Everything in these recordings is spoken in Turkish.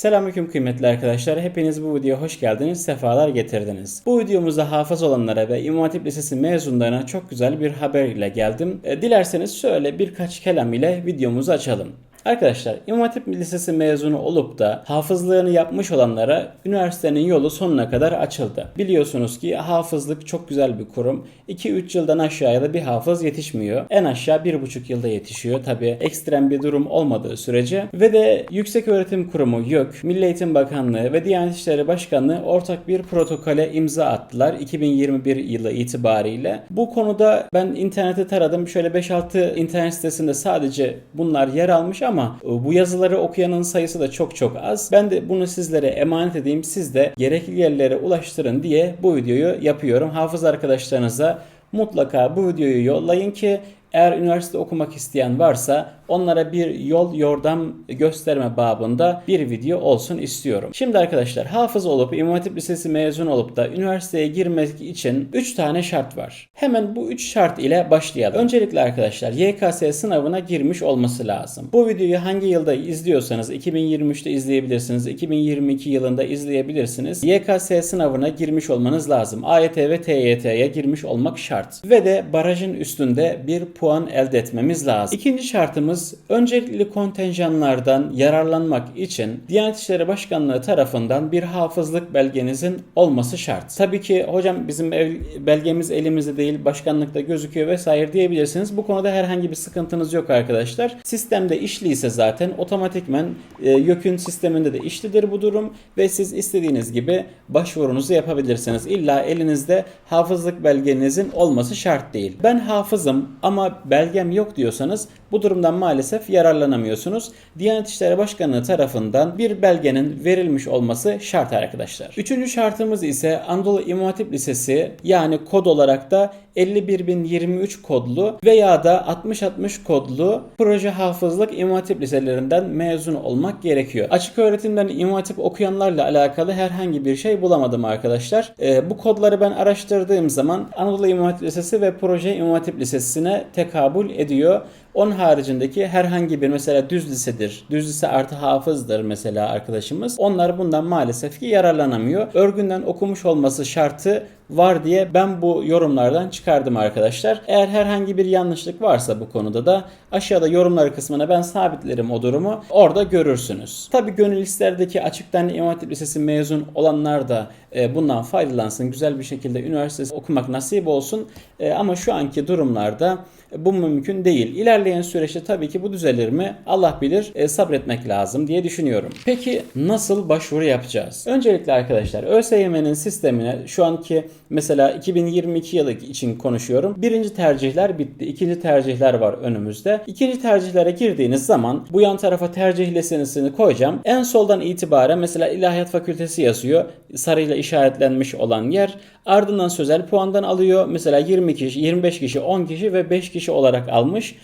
Selamünaleyküm kıymetli arkadaşlar. Hepiniz bu videoya hoş geldiniz, sefalar getirdiniz. Bu videomuzda hafız olanlara ve İmam Hatip Lisesi mezunlarına çok güzel bir haber ile geldim. E, dilerseniz şöyle birkaç kelam ile videomuzu açalım. Arkadaşlar İmam Hatip Lisesi mezunu olup da hafızlığını yapmış olanlara üniversitenin yolu sonuna kadar açıldı. Biliyorsunuz ki hafızlık çok güzel bir kurum. 2-3 yıldan aşağıya da bir hafız yetişmiyor. En aşağı 1,5 yılda yetişiyor. Tabi ekstrem bir durum olmadığı sürece. Ve de Yüksek Öğretim Kurumu YÖK, Milli Eğitim Bakanlığı ve Diyanet İşleri Başkanlığı ortak bir protokole imza attılar 2021 yılı itibariyle. Bu konuda ben internette taradım. Şöyle 5-6 internet sitesinde sadece bunlar yer almış e, bu yazıları okuyanın sayısı da çok çok az. Ben de bunu sizlere emanet edeyim. Siz de gerekli yerlere ulaştırın diye bu videoyu yapıyorum. Hafız arkadaşlarınıza mutlaka bu videoyu yollayın ki eğer üniversite okumak isteyen varsa onlara bir yol yordam gösterme babında bir video olsun istiyorum. Şimdi arkadaşlar hafız olup İmam Hatip Lisesi mezun olup da üniversiteye girmek için 3 tane şart var. Hemen bu 3 şart ile başlayalım. Öncelikle arkadaşlar YKS sınavına girmiş olması lazım. Bu videoyu hangi yılda izliyorsanız 2023'te izleyebilirsiniz, 2022 yılında izleyebilirsiniz. YKS sınavına girmiş olmanız lazım. AYT ve TYT'ye girmiş olmak şart. Ve de barajın üstünde bir puan elde etmemiz lazım. İkinci şartımız öncelikli kontenjanlardan yararlanmak için Diyanet İşleri Başkanlığı tarafından bir hafızlık belgenizin olması şart. Tabii ki hocam bizim ev, belgemiz elimizde değil başkanlıkta gözüküyor vesaire diyebilirsiniz. Bu konuda herhangi bir sıkıntınız yok arkadaşlar. Sistemde işliyse zaten otomatikmen e, YÖK'ün sisteminde de işlidir bu durum ve siz istediğiniz gibi başvurunuzu yapabilirsiniz. İlla elinizde hafızlık belgenizin olması şart değil. Ben hafızım ama belgem yok diyorsanız bu durumdan maalesef yararlanamıyorsunuz. Diyanet İşleri Başkanlığı tarafından bir belgenin verilmiş olması şart arkadaşlar. Üçüncü şartımız ise Anadolu İmam Hatip Lisesi yani kod olarak da 51023 kodlu veya da 6060 kodlu proje hafızlık İmam Hatip liselerinden mezun olmak gerekiyor. Açık öğretimden İmam Hatip okuyanlarla alakalı herhangi bir şey bulamadım arkadaşlar. Ee, bu kodları ben araştırdığım zaman Anadolu İmam Hatip Lisesi ve proje İmam Hatip Lisesi'ne tekabül ediyor. Onun haricindeki herhangi bir mesela düz lisedir. Düz lise artı hafızdır mesela arkadaşımız. Onlar bundan maalesef ki yararlanamıyor. Örgünden okumuş olması şartı var diye ben bu yorumlardan çıkardım arkadaşlar. Eğer herhangi bir yanlışlık varsa bu konuda da aşağıda yorumlar kısmına ben sabitlerim o durumu. Orada görürsünüz. Tabi gönül listelerdeki açıktan İmam Hatip Lisesi mezun olanlar da e, bundan faydalansın. Güzel bir şekilde üniversite okumak nasip olsun. E, ama şu anki durumlarda bu mümkün değil. İlerleyen süreçte tabii ki bu düzelir mi? Allah bilir. E, sabretmek lazım diye düşünüyorum. Peki nasıl başvuru yapacağız? Öncelikle arkadaşlar ÖSYM'nin sistemine şu anki mesela 2022 yılı için konuşuyorum. Birinci tercihler bitti. İkinci tercihler var önümüzde. İkinci tercihlere girdiğiniz zaman bu yan tarafa tercih listesini koyacağım. En soldan itibaren mesela İlahiyat Fakültesi yazıyor. Sarıyla işaretlenmiş olan yer. Ardından sözel puandan alıyor. Mesela 20 kişi, 25 kişi, 10 kişi ve 5 kişi olarak almış.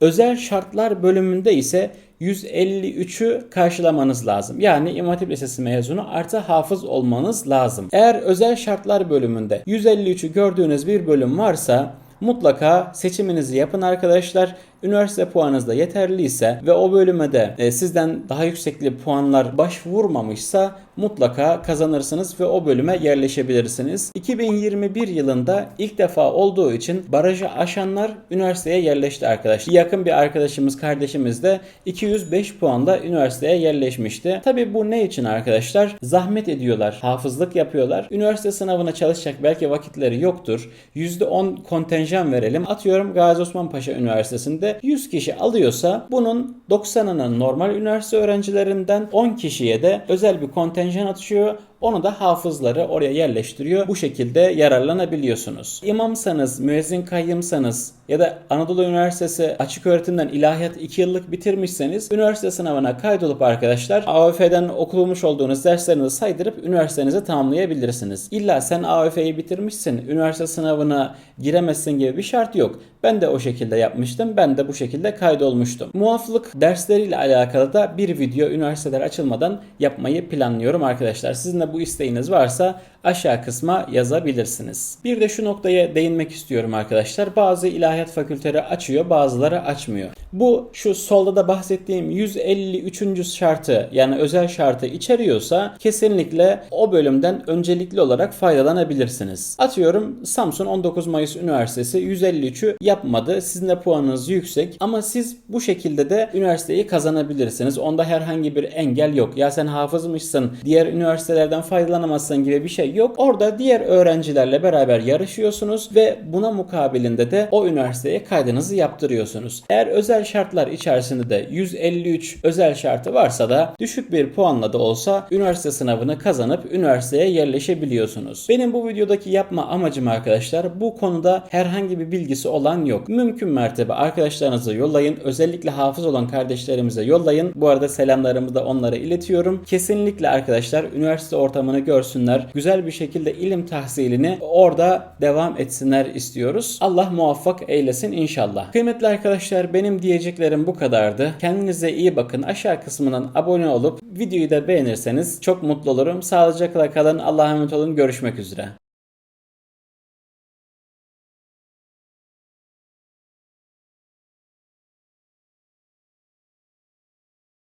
Özel şartlar bölümünde ise 153'ü karşılamanız lazım. Yani İmam Hatip Lisesi mezunu artı hafız olmanız lazım. Eğer özel şartlar bölümünde 153'ü gördüğünüz bir bölüm varsa mutlaka seçiminizi yapın arkadaşlar. Üniversite puanınız da yeterliyse ve o bölüme de e, sizden daha yüksekli puanlar başvurmamışsa mutlaka kazanırsınız ve o bölüme yerleşebilirsiniz. 2021 yılında ilk defa olduğu için barajı aşanlar üniversiteye yerleşti arkadaşlar. Yakın bir arkadaşımız, kardeşimiz de 205 puanla üniversiteye yerleşmişti. Tabi bu ne için arkadaşlar? Zahmet ediyorlar, hafızlık yapıyorlar. Üniversite sınavına çalışacak belki vakitleri yoktur. %10 kontenjan verelim. Atıyorum Gazi Osman Paşa Üniversitesi'nde 100 kişi alıyorsa bunun 90'ının normal üniversite öğrencilerinden 10 kişiye de özel bir kontenjan atışıyor. Onu da hafızları oraya yerleştiriyor. Bu şekilde yararlanabiliyorsunuz. İmamsanız, müezzin kayyımsanız ya da Anadolu Üniversitesi açık öğretimden ilahiyat 2 yıllık bitirmişseniz üniversite sınavına kaydolup arkadaşlar AOF'den okulmuş olduğunuz derslerinizi saydırıp üniversitenizi tamamlayabilirsiniz. İlla sen AOF'yi bitirmişsin, üniversite sınavına giremezsin gibi bir şart yok. Ben de o şekilde yapmıştım. Ben de bu şekilde kaydolmuştum. Muaflık dersleriyle alakalı da bir video üniversiteler açılmadan yapmayı planlıyorum arkadaşlar. Sizin de bu isteğiniz varsa aşağı kısma yazabilirsiniz. Bir de şu noktaya değinmek istiyorum arkadaşlar. Bazı ilahiyat fakülteleri açıyor, bazıları açmıyor. Bu şu solda da bahsettiğim 153. şartı yani özel şartı içeriyorsa kesinlikle o bölümden öncelikli olarak faydalanabilirsiniz. Atıyorum Samsun 19 Mayıs Üniversitesi 153'ü yapmadı. Sizin de puanınız yüksek ama siz bu şekilde de üniversiteyi kazanabilirsiniz. Onda herhangi bir engel yok. Ya sen hafızmışsın, diğer üniversitelerden faydalanamazsın gibi bir şey yok. Orada diğer öğrencilerle beraber yarışıyorsunuz ve buna mukabilinde de o üniversiteye kaydınızı yaptırıyorsunuz. Eğer özel şartlar içerisinde de 153 özel şartı varsa da düşük bir puanla da olsa üniversite sınavını kazanıp üniversiteye yerleşebiliyorsunuz. Benim bu videodaki yapma amacım arkadaşlar bu konuda herhangi bir bilgisi olan yok. Mümkün mertebe arkadaşlarınıza yollayın. Özellikle hafız olan kardeşlerimize yollayın. Bu arada selamlarımı da onlara iletiyorum. Kesinlikle arkadaşlar üniversite ortamını görsünler. Güzel bir şekilde ilim tahsilini orada devam etsinler istiyoruz. Allah muvaffak eylesin inşallah. Kıymetli arkadaşlar benim diyeceklerim bu kadardı. Kendinize iyi bakın. Aşağı kısmından abone olup videoyu da beğenirseniz çok mutlu olurum. Sağlıcakla kalın. Allah'a emanet olun. Görüşmek üzere.